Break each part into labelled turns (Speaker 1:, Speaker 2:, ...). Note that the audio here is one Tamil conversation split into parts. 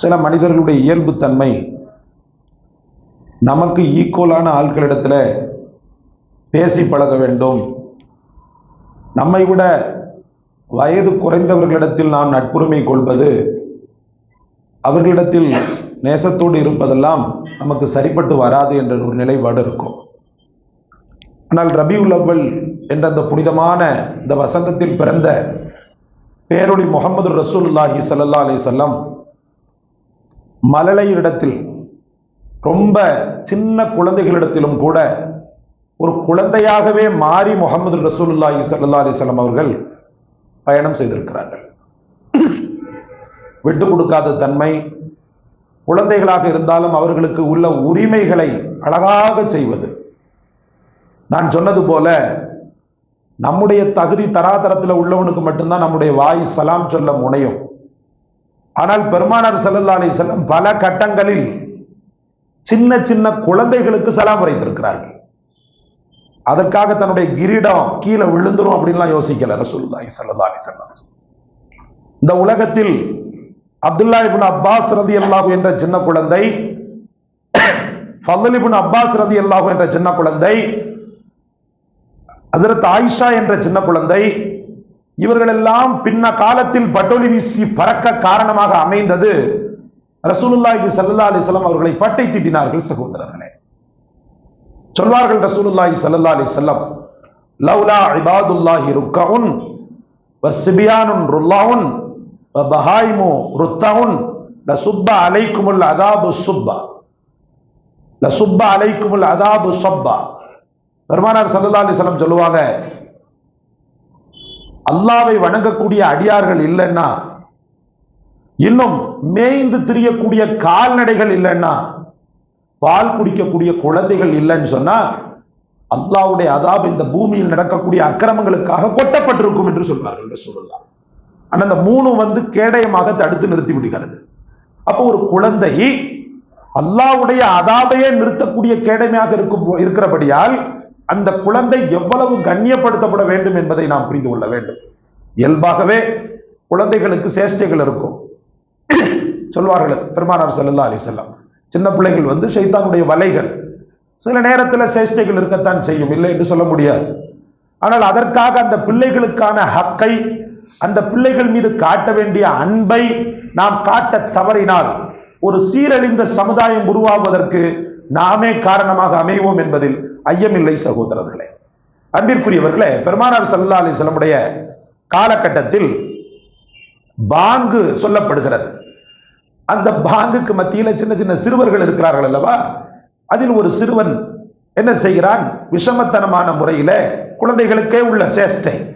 Speaker 1: சில மனிதர்களுடைய இயல்புத்தன்மை நமக்கு ஈக்குவலான ஆட்களிடத்தில் பேசி பழக வேண்டும். நம்மை விட வயது குறைந்தவர்களிடத்தில் நாம் நட்புரிமை கொள்வது அவர்களிடத்தில் நேசத்தோடு இருப்பதெல்லாம் நமக்கு சரிப்பட்டு வராது என்ற ஒரு நிலைப்பாடு இருக்கும். ஆனால் ரபி உலவல் என்ற அந்த புனிதமான இந்த வசந்தத்தில் பிறந்த பேரொளி முகமது ரசூலுல்லாஹி சல்லா அலி சொல்லம் மழலையரிடத்தில் ரொம்ப சின்ன குழந்தைகளிடத்திலும் கூட ஒரு குழந்தையாகவே மாறி முகமது ரசூலுல்லாஹி சல்லா அலிஸ்லாம் அவர்கள் பயணம் செய்திருக்கிறார்கள். விட்டு கொடுக்காத தன்மை குழந்தைகளாக இருந்தாலும் அவர்களுக்கு உள்ள உரிமைகளை அழகாக செய்வது. நான் சொன்னது போல நம்முடைய தகுதி தராதரத்தில் உள்ளவனுக்கு மட்டும்தான் நம்முடைய வாய் சலாம் சொல்ல முனையும். ஆனால் பெருமானார் ஸல்லல்லாஹு அலி செல்லம் பல கட்டங்களில் சின்ன சின்ன குழந்தைகளுக்கு சலாம் உரைத்திருக்கிறார்கள் அதற்காக தன்னுடைய கிரீடம் கீழே விழுந்துரும் அப்படின்லாம் யோசிக்கல ரசூல்லாஹி சல்லா அலி செல்லம் இந்த உலகத்தில் அப்துல்லா இபின் அப்பாஸ் ரதியல்லாஹு என்ற சின்ன குழந்தை ஃபضல் அப்பாஸ் ரதி அல்லாஹு என்ற சின்ன குழந்தை அதிரத் ஆயிஷா என்ற சின்ன குழந்தை இவர்களெல்லாம் பின்ன காலத்தில் பட்டொலி வீசி பறக்க காரணமாக அமைந்தது. ரசூலுல்லாஹி சல்லா அலைஹி அவர்களை பட்டை தீட்டினார்கள் சகோதரர்களே. சொல்வார்கள் ரசூலுல்லாஹி சல்லா அலைஹி வஸல்லம் லௌலா இபாதுல்லாஹி ருக்கவுன் சிபியானுன் ருல்லாவுன் பஹாய்மு ருத்தவுன் லசுப்பா அலைக்குமுல் அதாபு சுப்பா. லசுப்பா அலைக்குமுல் அதாபு சொப்பா. பெருமானார் சல்லா அலிஸ்லம் சொல்லுவாங்க அல்லாவை வணங்கக்கூடிய அடியார்கள் இல்லைன்னா இன்னும் மேய்ந்து திரியக்கூடிய கால்நடைகள் இல்லைன்னா பால் குடிக்கக்கூடிய குழந்தைகள் இல்லைன்னு சொன்னா அல்லாவுடைய அதாப் இந்த பூமியில் நடக்கக்கூடிய அக்கிரமங்களுக்காக கொட்டப்பட்டிருக்கும் என்று சொல்வார்கள் சொல்லலாம் ஆனா அந்த மூணு வந்து கேடயமாக தடுத்து நிறுத்தி விடுகிறது. அப்போ ஒரு குழந்தை அல்லாவுடைய அதாபையே நிறுத்தக்கூடிய கேடமையாக இருக்கும் இருக்கிறபடியால் அந்த குழந்தை எவ்வளவு கண்ணியப்படுத்தப்பட வேண்டும் என்பதை நாம் புரிந்து கொள்ள வேண்டும். இயல்பாகவே குழந்தைகளுக்கு சேஷ்டைகள் இருக்கும். சொல்வார்கள் பெருமானார் செல்லல்லா அலி செல்லம் சின்ன பிள்ளைகள் வந்து சைத்தானுடைய வலைகள். சில நேரத்தில் சேஷ்டைகள் இருக்கத்தான் செய்யும் இல்லை என்று சொல்ல முடியாது. ஆனால் அதற்காக அந்த பிள்ளைகளுக்கான ஹக்கை அந்த பிள்ளைகள் மீது காட்ட வேண்டிய அன்பை நாம் காட்ட தவறினால் ஒரு சீரழிந்த சமுதாயம் உருவாவதற்கு நாமே காரணமாக அமைவோம் என்பதில் ஐயமில்லை சகோதரர்களே. அன்பிற்குரியவர்களே பெருமானார் சல்லா அலிஸ்லமுடைய காலகட்டத்தில் பாங்கு சொல்லப்படுகிறது. அந்த பாங்குக்கு மத்தியில் சின்ன சின்ன சிறுவர்கள் இருக்கிறார்கள் அல்லவா? அதில் ஒரு சிறுவன் என்ன செய்கிறான்? விஷமத்தனமான முறையில குழந்தைகளுக்கே உள்ள சேஷ்டை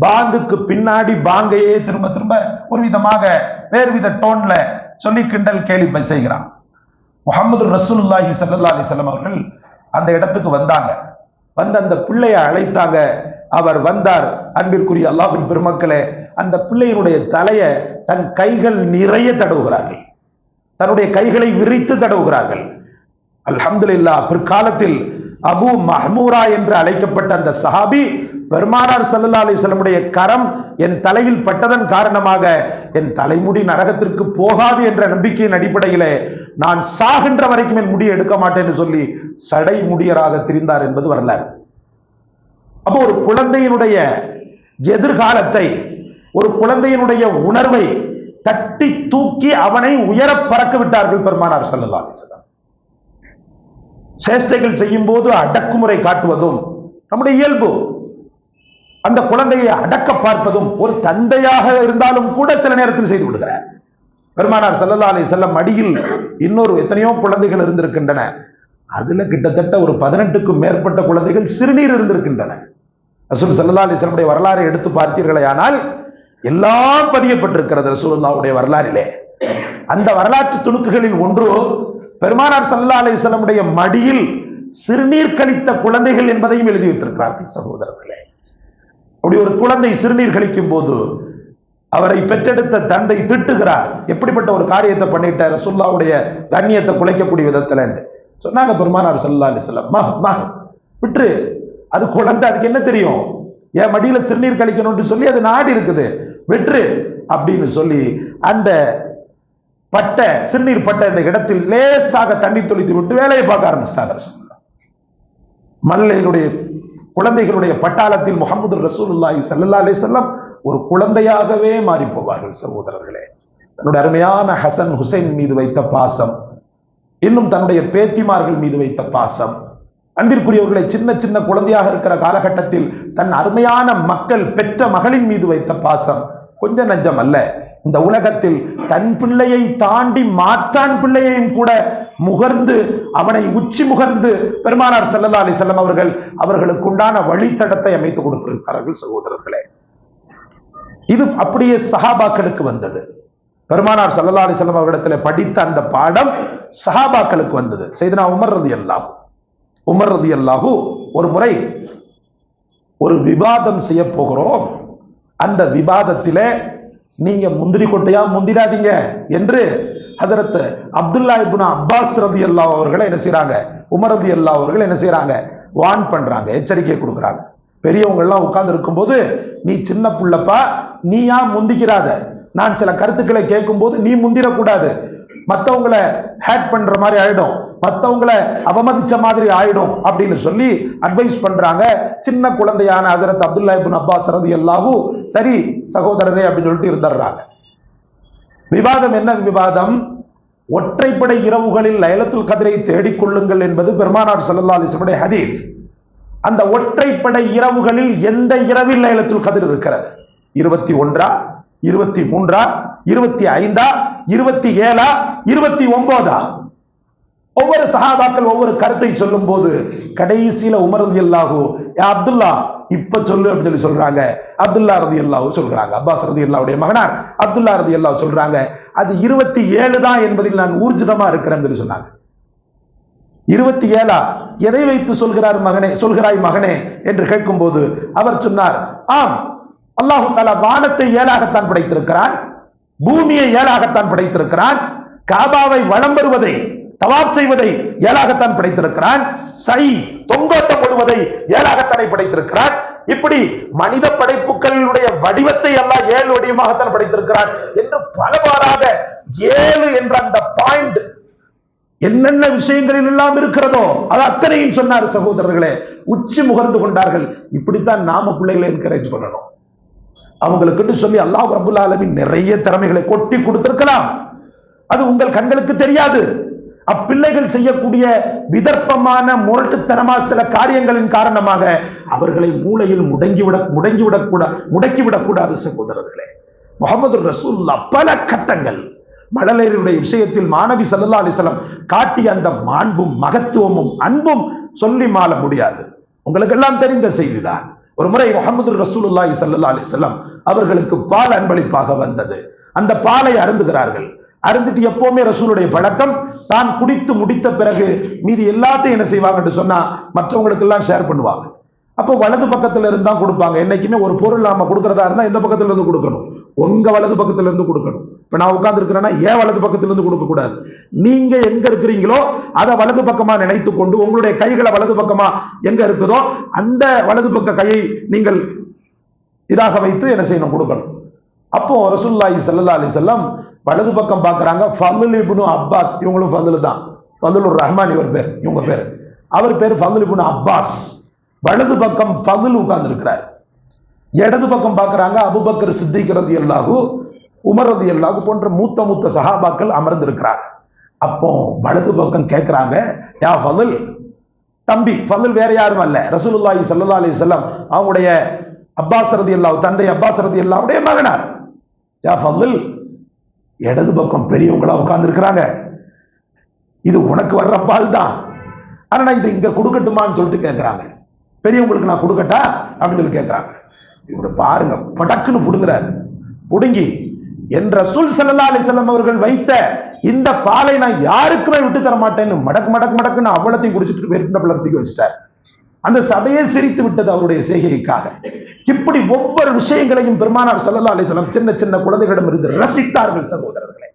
Speaker 1: பாங்குக்கு பின்னாடி பாங்கையே திரும்ப திரும்ப ஒரு விதமாக வேறு வித டோன்ல சொல்லி கிண்டல் கேள்வி செய்கிறான். முகமது ரசூலுல்லாஹி சல்லா அலிசல்லம் அவர்கள் அந்த இடத்துக்கு வந்தாங்க. வந்து அந்த பிள்ளையை அழைத்தாங்க. அவர் வந்தார். அன்பிற்குரிய அல்லாஹின் பெருமக்களே அந்த பிள்ளையினுடைய தலையை தன் கைகள் நிறைய தடவுகிறார்கள். தன்னுடைய கைகளை விரித்து தடவுகிறார்கள். அல்ஹம்துலில்லா பிற்காலத்தில் அபு மஹ்மூரா என்று அழைக்கப்பட்ட அந்த சஹாபி பெருமானார் சல்லா அலிஸ்லமுடைய கரம் என் தலையில் பட்டதன் காரணமாக என் தலைமுடி நரகத்திற்கு போகாது என்ற நம்பிக்கையின் அடிப்படையிலே நான் சாகின்ற வரைக்கும் என் முடியை எடுக்க மாட்டேன் சொல்லி சடை முடியராக திரிந்தார் என்பது வரலாறு. அப்போ ஒரு குழந்தையினுடைய எதிர்காலத்தை ஒரு குழந்தையினுடைய உணர்வை தட்டி தூக்கி அவனை உயர பறக்க விட்டார்கள் பெருமானார் சல்லா அலிஸ்லாம் சேஷ்டைகள் செய்யும் போது அடக்குமுறை காட்டுவதும் நம்முடைய இயல்பு. அந்த குழந்தையை அடக்க பார்ப்பதும் ஒரு தந்தையாக இருந்தாலும் கூட சில நேரத்தில் செய்து விடுகிறார். பெருமானார் சல்லல்லா அலி செல்லம் மடியில் இன்னொரு எத்தனையோ குழந்தைகள் இருந்திருக்கின்றன. அதுல கிட்டத்தட்ட ஒரு பதினெட்டுக்கும் மேற்பட்ட குழந்தைகள் சிறுநீர் இருந்திருக்கின்றன. ரசூல் சல்லா அலி செல்லமுடைய வரலாறை எடுத்து பார்த்தீர்களே ஆனால் எல்லாம் பதியப்பட்டிருக்கிறது ரசூலுல்லாவுடைய வரலாறிலே. அந்த வரலாற்று துணுக்குகளில் ஒன்று பெருமானார் சல்லா அலி செல்லமுடைய மடியில் சிறுநீர் கழித்த குழந்தைகள் என்பதையும் எழுதி வைத்திருக்கிறார்கள் சகோதரர்களே. அப்படி ஒரு குழந்தை சிறுநீர் கழிக்கும் போது அவரை பெற்றெடுத்த தந்தை திட்டுகிறார். எப்படிப்பட்ட ஒரு காரியத்தை பண்ணிட்ட ரசுல்லாவுடைய கண்ணியத்தை குலைக்கக்கூடிய விதத்துல சொன்னாங்க பெருமானார் சல்லா அலிஸ்லாம் மா மா விட்டுரு. அது குழந்தை அதுக்கு என்ன தெரியும்? என் மடியில சிறுநீர் கழிக்கணும்னு சொல்லி அது நாடி இருக்குது. விட்டுரு அப்படின்னு சொல்லி அந்த பட்டை சிறுநீர் பட்டை இந்த இடத்தில் லேசாக தண்ணி தொளித்து விட்டு வேலையை பார்க்க ஆரம்பிச்சிட்டாங்க மல்லையினுடைய குழந்தைகளுடைய பட்டாளத்தில் முகமது ரசூலுல்லாஹி ஸல்லல்லாஹு அலி செல்லம் ஒரு குழந்தையாகவே மாறி போவார்கள் சகோதரர்களே. தன்னுடைய அருமையான ஹசன் ஹுசைன் மீது வைத்த பாசம் இன்னும் தன்னுடைய பேத்திமார்கள் மீது வைத்த பாசம் அன்பிற்குரியவர்களை சின்ன சின்ன குழந்தையாக இருக்கிற காலகட்டத்தில் தன் அருமையான மக்கள் பெற்ற மகளின் மீது வைத்த பாசம் கொஞ்சம் நஞ்சம் அல்ல. இந்த உலகத்தில் தன் பிள்ளையை தாண்டி மாற்றான் பிள்ளையையும் கூட முகர்ந்து அவனை உச்சி முகர்ந்து பெருமானார் செல்லல்லா அலி செல்லம் அவர்கள் அவர்களுக்கு உண்டான வழித்தடத்தை அமைத்து கொடுத்திருக்கிறார்கள் சகோதரர்களே. இது அப்படியே சஹாபாக்களுக்கு வந்தது. பெருமானார் சல்லா அலைஹி வஸல்லம் படித்த அந்த பாடம் சஹாபாக்களுக்கு வந்தது. செய்தனா உமர் அல்லாஹ் உமர் ரலியல்லாஹு ஒரு முறை ஒரு விவாதம் செய்ய போகிறோம். அந்த விவாதத்திலே நீங்க முந்திரி கொட்டையா முந்திராதீங்க என்று ஹசரத் அப்துல்லா இபுனா அப்பாஸ் ரதி அல்லா அவர்களை என்ன செய்யறாங்க உமர் ரதி அல்லா அவர்கள் என்ன செய்யறாங்க வான் பண்றாங்க எச்சரிக்கை கொடுக்குறாங்க. பெரியவங்கள்லாம் உட்கார்ந்து இருக்கும்போது நீ சின்ன புள்ளப்பா நீ ஏன் முந்திக்கிறாத. நான் சில கருத்துக்களை கேட்கும்போது நீ முந்திரக்கூடாது. மற்றவங்களை ஹேட் பண்ற மாதிரி ஆயிடும். மற்றவங்களை அவமதிச்ச மாதிரி ஆயிடும். அப்படின்னு சொல்லி அட்வைஸ் பண்றாங்க. சின்ன குழந்தையான ஹசரத் அப்துல்லா இப்னு அப்பாஸ் ரதி சரி சகோதரரே அப்படின்னு சொல்லிட்டு இருந்துடுறாங்க. விவாதம் என்ன விவாதம்? ஒற்றைப்படை இரவுகளில் லைலத்துல் கதிரை தேடிக்கொள்ளுங்கள் என்பது பெருமானார் சல்லா அலைஹி ஹதீஸ். அந்த ஒற்றைப்படை இரவுகளில் எந்த இரவில் லைலத்துல் கதிர் இருக்கிறது? இருபத்தி ஒன்றா? இருபத்தி மூன்றா? இருபத்தி ஐந்தா? இருபத்தி ஏழா? இருபத்தி ஒன்பதா ஒவ்வொரு சஹாபாக்கள் ஒவ்வொரு கருத்தை சொல்லும் போது கடைசியில உமர் ரதி அப்துல்லா இப்ப சொல்லு அப்படின்னு சொல்லி சொல்றாங்க. அப்துல்லா ரதி அல்லாஹ் சொல்றாங்க. அப்பாஸ் ரதி அல்லாவுடைய மகனார் அப்துல்லா ரதி அல்லாஹ் சொல்றாங்க. அது இருபத்தி ஏழு தான் என்பதில் நான் ஊர்ஜிதமா இருக்கிறேன்னு சொல்லி சொன்னாங்க. இருபத்தி ஏழா? எதை வைத்து சொல்கிறார் மகனே? சொல்கிறாய் மகனே என்று கேட்கும்போது அவர் சொன்னார் ஆம் அல்லாஹு தாலா வானத்தை ஏழாகத்தான் படைத்திருக்கிறான் பூமியை ஏழாகத்தான் படைத்திருக்கிறான் காபாவை வளம் வருவதை தவாப் செய்வதை ஏழாகத்தான் படைத்திருக்கிறான் சை தொங்கோட்டப்படுவதை ஏழாகத்தானே படைத்திருக்கிறான் இப்படி மனித படைப்புகளினுடைய வடிவத்தை எல்லாம் ஏழு வடிவமாகத்தான் படைத்திருக்கிறான் என்று பலவாறாக ஏழு என்ற அந்த பாயிண்ட் என்னென்ன விஷயங்களில் எல்லாம் இருக்கிறதோ அது அத்தனையும் சொன்னார் சகோதரர்களே. உச்சி முகர்ந்து கொண்டார்கள். இப்படித்தான் நாம பிள்ளைகளை என்கரேஜ் பண்ணணும். அவங்களுக்குன்னு சொல்லி அல்லாஹ் ரபுல்லா ஆலமின் நிறைய திறமைகளை கொட்டி கொடுத்திருக்கலாம். அது உங்கள் கண்களுக்கு தெரியாது. அப்பிள்ளைகள் செய்யக்கூடிய விதர்ப்பமான முரட்டுத்தனமா சில காரியங்களின் காரணமாக அவர்களை மூளையில் முடங்கிவிட முடங்கிவிடக் முடக்கிவிடக்கூடாது சகோதரர்களே. முகமது ரசூல்லா பல கட்டங்கள். மழலையருடைய விஷயத்தில் மாணவி சல்லா அலிசலம் காட்டிய அந்த மாண்பும் மகத்துவமும் அன்பும் சொல்லி மாள முடியாது. உங்களுக்கு எல்லாம் தெரிந்த செய்திதான். ஒரு முறை முகமது ரசூலுல்லாஹி சல்லா அலிசல்லாம் அவர்களுக்கு பால் அன்பளிப்பாக வந்தது. அந்த பாலை அருந்துகிறார்கள். அருந்துட்டு எப்பவுமே ரசூலுடைய பழக்கம் தான் குடித்து முடித்த பிறகு மீதி எல்லாத்தையும் என்ன செய்வாங்கன்னு சொன்னா மற்றவங்களுக்கு எல்லாம் ஷேர் பண்ணுவாங்க. அப்போ வலது பக்கத்துல இருந்து தான் கொடுப்பாங்க. என்னைக்குமே ஒரு பொருள் நாம கொடுக்கறதா இருந்தா எந்த பக்கத்துல இருந்து கொடுக்கணும். உங்க வலது பக்கத்துல இருந்து கொடுக்கணும். இப்ப நான் உட்கார்ந்து இருக்கிறேன்னா ஏன் வலது பக்கத்துல இருந்து கொடுக்க கூடாது? நீங்க எங்க இருக்கிறீங்களோ அதை வலது பக்கமா நினைத்து கொண்டு உங்களுடைய கைகளை வலது பக்கமா எங்க இருக்குதோ அந்த வலது பக்க கையை நீங்கள் இதாக வைத்து என்ன செய்யணும் கொடுக்கணும். அப்போ ரசூல்லாஹி சல்லா அலி வஸல்லம் வலது பக்கம் பார்க்குறாங்க ஃபதுல் இபுனு அப்பாஸ். இவங்களும் ஃபதுல் தான். ஃபதுலுர் ரஹ்மான் இவர் பேர் இவங்க பேர். அவர் பேர் ஃபதுல் இபுனு அப்பாஸ். வலது பக்கம் ஃபதுல் உட்கார்ந்து இருக்கிறார் இடது பக்கம் பார்க்கறாங்க அபுபக்கர் சித்திக்கிறது எல்லாகும் உமரது ரலியல்லாஹு போன்ற மூத்த மூத்த சகாபாக்கள் அமர்ந்திருக்கிறார். அப்போ வலது பக்கம் கேட்குறாங்க யா ஃபதுல் தம்பி ஃபதுல் வேற யாரும் அல்ல. ரசூலுல்லாஹி சல்லா அலி வஸல்லம் அவங்களுடைய அப்பாஸ் ரலியல்லாஹு தந்தை அப்பாஸ் அல்லாவுடைய மகனார். யா ஃபதுல் இடது பக்கம் பெரியவங்களா உட்கார்ந்துருக்கிறாங்க. இது உனக்கு வர்ற பால் தான். ஆனால் நான் இதை இங்கே கொடுக்கட்டுமான்னு சொல்லிட்டு கேட்குறாங்க பெரியவங்களுக்கு நான் கொடுக்கட்டா? அப்படின்னு சொல்லி கேட்குறாங்க இவரை பாருங்க படக்குன்னு பிடுங்குறாரு. பிடுங்கி என்ற சுல் சல்லா அலிசல்லம் அவர்கள் வைத்த இந்த பாலை நான் யாருக்குமே விட்டு தர மாட்டேன்னு மடக்கு மடக்கு மடக்குன்னு அவ்வளத்தையும் குடிச்சிட்டு வெறுப்பின பள்ளத்துக்கு வச்சிட்டார். அந்த சபையே சிரித்து விட்டது அவருடைய செய்கைக்காக. இப்படி ஒவ்வொரு விஷயங்களையும் பெருமானார் சல்லா அலைஹி சின்ன சின்ன குழந்தைகளிடம் இருந்து ரசித்தார்கள் சகோதரர்களை.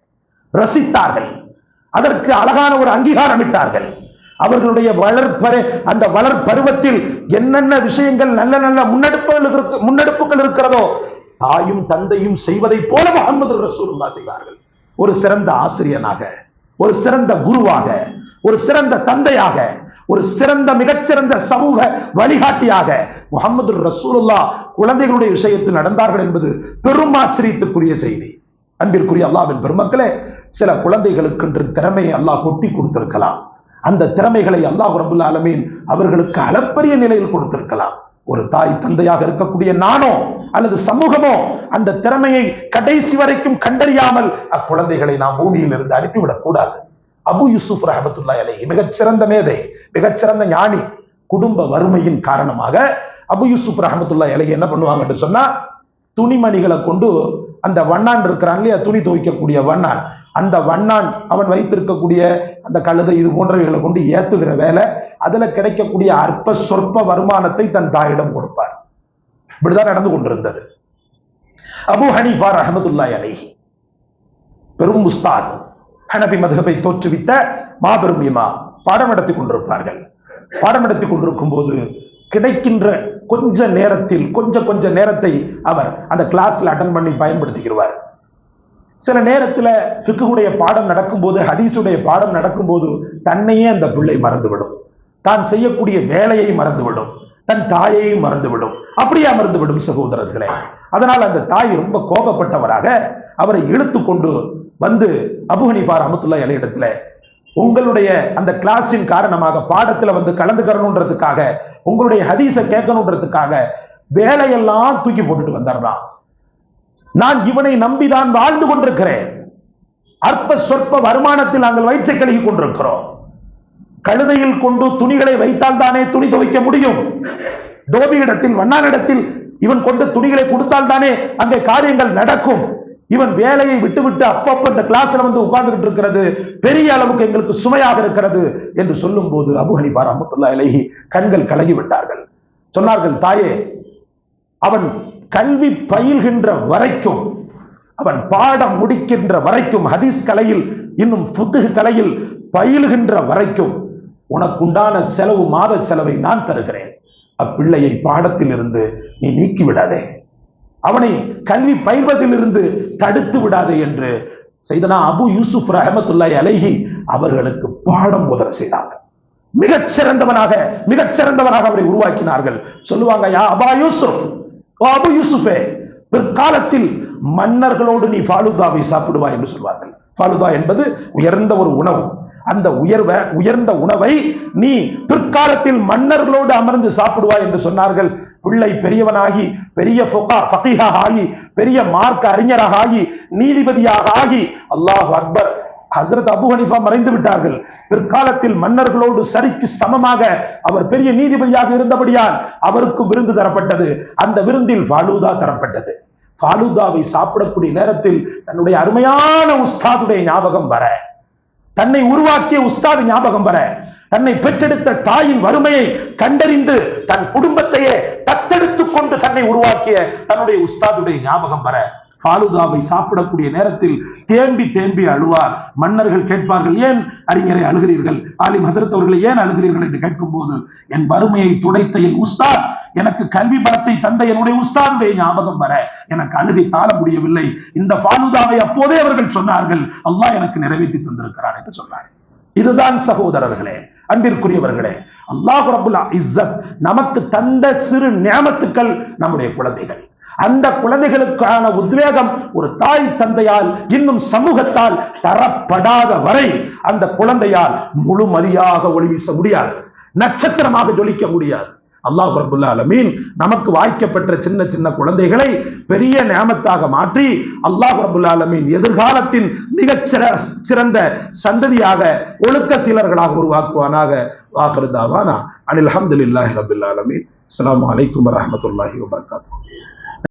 Speaker 1: ரசித்தார்கள். அதற்கு அழகான ஒரு அங்கீகாரம் இட்டார்கள். அவர்களுடைய வளர்ப்பரு அந்த வளர்ப்பருவத்தில் என்னென்ன விஷயங்கள் நல்ல நல்ல முன்னெடுப்புகள் இருக்கு- முன்னெடுப்புகள் இருக்கிறதோ தாயும் தந்தையும் செய்வதை போல முகமது ரசூல்லா செய்வார்கள். ஒரு சிறந்த ஆசிரியனாக ஒரு சிறந்த குருவாக ஒரு சிறந்த தந்தையாக ஒரு சிறந்த மிகச்சிறந்த சமூக வழிகாட்டியாக முகமது ரசூலுல்லா குழந்தைகளுடைய விஷயத்தில் நடந்தார்கள் என்பது பெரும் ஆச்சரியத்துக்குரிய செய்தி. அன்பிற்குரிய அல்லாவின் பெருமக்களே சில குழந்தைகளுக்கு என்று திறமையை அல்லாஹ் கொட்டி கொடுத்திருக்கலாம். அந்த திறமைகளை அல்லாஹ் ரபுல் ஆலமீன் அவர்களுக்கு அளப்பரிய நிலையில் கொடுத்திருக்கலாம். ஒரு தாய் தந்தையாக இருக்கக்கூடிய நானோ அல்லது சமூகமோ அந்த திறமையை கடைசி வரைக்கும் கண்டறியாமல் அக்குழந்தைகளை நாம் பூமியில் இருந்து அனுப்பிவிடக் கூடாது. அபு யூசுப் ரஹமத்துல்லா அலை மிகச்சிறந்த மேதை மிகச்சிறந்த ஞானி குடும்ப வறுமையின் காரணமாக அபு யூசுப் ரஹமத்துல்லா அலை என்ன பண்ணுவாங்கன்னு சொன்னா துணிமணிகளை கொண்டு அந்த வண்ணான் இருக்கிறான் இல்லையா துணி துவைக்கக்கூடிய வண்ணான். அந்த வண்ணான் அவன் வைத்திருக்கக்கூடிய அந்த கழுதை இது போன்றவைகளை கொண்டு ஏத்துகிற வேலை அதுல கிடைக்கக்கூடிய அற்ப சொற்ப வருமானத்தை தன் தாயிடம் கொடுப்பார். இப்படிதான் நடந்து கொண்டிருந்தது. அபு ஹனீஃபா ரஹமத்துல்லாய் அலேஹி பெரும் உஸ்தாத் ஹனபி மதுகபை தோற்றுவித்த மாபெரும் இமா பாடம் நடத்தி கொண்டிருப்பார்கள். பாடம் நடத்தி கொண்டிருக்கும் போது கிடைக்கின்ற கொஞ்ச நேரத்தில் கொஞ்ச கொஞ்ச நேரத்தை அவர் அந்த கிளாஸ்ல அட்டன் பண்ணி பயன்படுத்திக்கிறார் சில நேரத்துல ஃபிக்குடைய பாடம் நடக்கும்போது ஹதீஸுடைய பாடம் நடக்கும்போது தன்னையே அந்த பிள்ளை மறந்துவிடும். தான் செய்யக்கூடிய வேலையை மறந்துவிடும். தன் தாயை மறந்துவிடும். அப்படியே மறந்துவிடும் சகோதரர்களே. அதனால் அந்த தாய் ரொம்ப கோபப்பட்டவராக அவரை இழுத்து கொண்டு வந்து அபுஹனிஃபார் அமுத்துல்லா இலையிடத்துல உங்களுடைய அந்த கிளாஸின் காரணமாக பாடத்துல வந்து கலந்துக்கிறணுன்றதுக்காக உங்களுடைய ஹதீஸை கேட்கணுன்றதுக்காக வேலையெல்லாம் தூக்கி போட்டுட்டு வந்துடுறான் நான் இவனை நம்பிதான் வாழ்ந்து கொண்டிருக்கிறேன். அற்ப சொற்ப வருமானத்தில் நாங்கள் வயிற்றை கழுகி கொண்டிருக்கிறோம். கழுதையில் கொண்டு துணிகளை வைத்தால் தானே துணி துவைக்க முடியும்? டோபியிடத்தில் வண்ணானிடத்தில் இவன் கொண்டு துணிகளை கொடுத்தால் தானே அங்கே காரியங்கள் நடக்கும். இவன் வேலையை விட்டுவிட்டு அப்பப்போ இந்த கிளாஸ்ல வந்து உட்கார்ந்துகிட்டு இருக்கிறது. பெரிய அளவுக்கு எங்களுக்கு சுமையாக இருக்கிறது என்று சொல்லும் போது அபுஹனிபா ரஹமத்துல்லா இலகி கண்கள் கலகி விட்டார்கள் சொன்னார்கள் தாயே அவன் கல்வி பயில்கின்ற வரைக்கும் அவன் பாடம் முடிக்கின்ற வரைக்கும் ஹதீஸ் கலையில் இன்னும் புத்துகு கலையில் பயில்கின்ற வரைக்கும் உனக்குண்டான செலவு மாத செலவை நான் தருகிறேன். அப்பிள்ளையை பாடத்திலிருந்து நீ நீக்கி விடாதே அவனை கல்வி பயில்வதிலிருந்து தடுத்து விடாதே என்று செய்தனா அபு யூசுப் ரஹமத்துல்லாய் அலைஹி அவர்களுக்கு பாடம் உதர செய்தாங்க. மிகச் சிறந்தவனாக மிகச் சிறந்தவனாக அவரை உருவாக்கினார்கள். சொல்லுவாங்க யா அபா யூசுப் ஓ அபு யூசுஃபே பிற்காலத்தில் மன்னர்களோடு நீ ஃபாலுதாவை சாப்பிடுவாய் என்று சொல்வார்கள். ஃபாலுதா என்பது உயர்ந்த ஒரு உணவு. அந்த உயர்வ உயர்ந்த உணவை நீ பிற்காலத்தில் மன்னர்களோடு அமர்ந்து சாப்பிடுவாய் என்று சொன்னார்கள். பிள்ளை பெரியவனாகி பெரிய ஃபகீஹாக ஆகி பெரிய மார்க்க அறிஞராக ஆகி நீதிபதியாக ஆகி அல்லாஹ் அக்பர் ஹசரத் அபு ஹனிஃபா மறைந்து விட்டார்கள். பிற்காலத்தில் மன்னர்களோடு சரிக்கு சமமாக அவர் பெரிய நீதிபதியாக இருந்தபடியால் அவருக்கு விருந்து தரப்பட்டது. அந்த விருந்தில் ஃபாலூதா தரப்பட்டது. ஃபாலூதாவை சாப்பிடக்கூடிய நேரத்தில் தன்னுடைய அருமையான உஸ்தாதுடைய ஞாபகம் வர தன்னை உருவாக்கிய உஸ்தாது ஞாபகம் வர தன்னை பெற்றெடுத்த தாயின் வறுமையை கண்டறிந்து தன் குடும்பத்தையே தத்தெடுத்துக் கொண்டு தன்னை உருவாக்கிய தன்னுடைய உஸ்தாதுடைய ஞாபகம் வர. ஃபாலுதாவை சாப்பிடக்கூடிய நேரத்தில் தேம்பி தேம்பி அழுவார். மன்னர்கள் கேட்பார்கள் ஏன் அறிஞரை அழுகிறீர்கள்? ஆலிம் ஹசரத் அவர்களை ஏன் அழுகிறீர்கள்? என்று கேட்கும் போது என் வறுமையை துடைத்த என் உஸ்தாத் எனக்கு கல்வி பலத்தை தந்த என்னுடைய உஸ்தாதுடைய ஞாபகம் வர எனக்கு அழுகை தாழ முடியவில்லை. இந்த ஃபாலுதாவை அப்போதே அவர்கள் சொன்னார்கள். அல்லாஹ் எனக்கு நிறைவேற்றி தந்திருக்கிறார் என்று சொன்னார். இதுதான் சகோதரர்களே அன்பிற்குரியவர்களே அல்லாஹ் ரபுல்லா இஸ்ஸத் நமக்கு தந்த சிறு நியமத்துக்கள் நம்முடைய குழந்தைகள். அந்த குழந்தைகளுக்கான உத்வேகம் ஒரு தாய் தந்தையால் இன்னும் சமூகத்தால் தரப்படாத வரை அந்த குழந்தையால் முழுமதியாக ஒளி வீச முடியாது. நட்சத்திரமாக ஜொலிக்க முடியாது. அல்லாஹ் ரபுல்லா அலமீன் நமக்கு வாய்க்கப்பெற்ற சின்ன சின்ன குழந்தைகளை பெரிய நியமத்தாக மாற்றி அல்லாஹ் ரபுல்லா அலமீன் எதிர்காலத்தின் மிகச் சிறந்த சந்ததியாக ஒழுக்க சீலர்களாக உருவாக்குவானாக. வாக்குறதாவானா அனில் அஹமதுல்லாஹி ரபுல்லா அலமீன் அஸ்லாம் வலைக்கம் வரமத்துல்லாஹி வபர்காத்தூ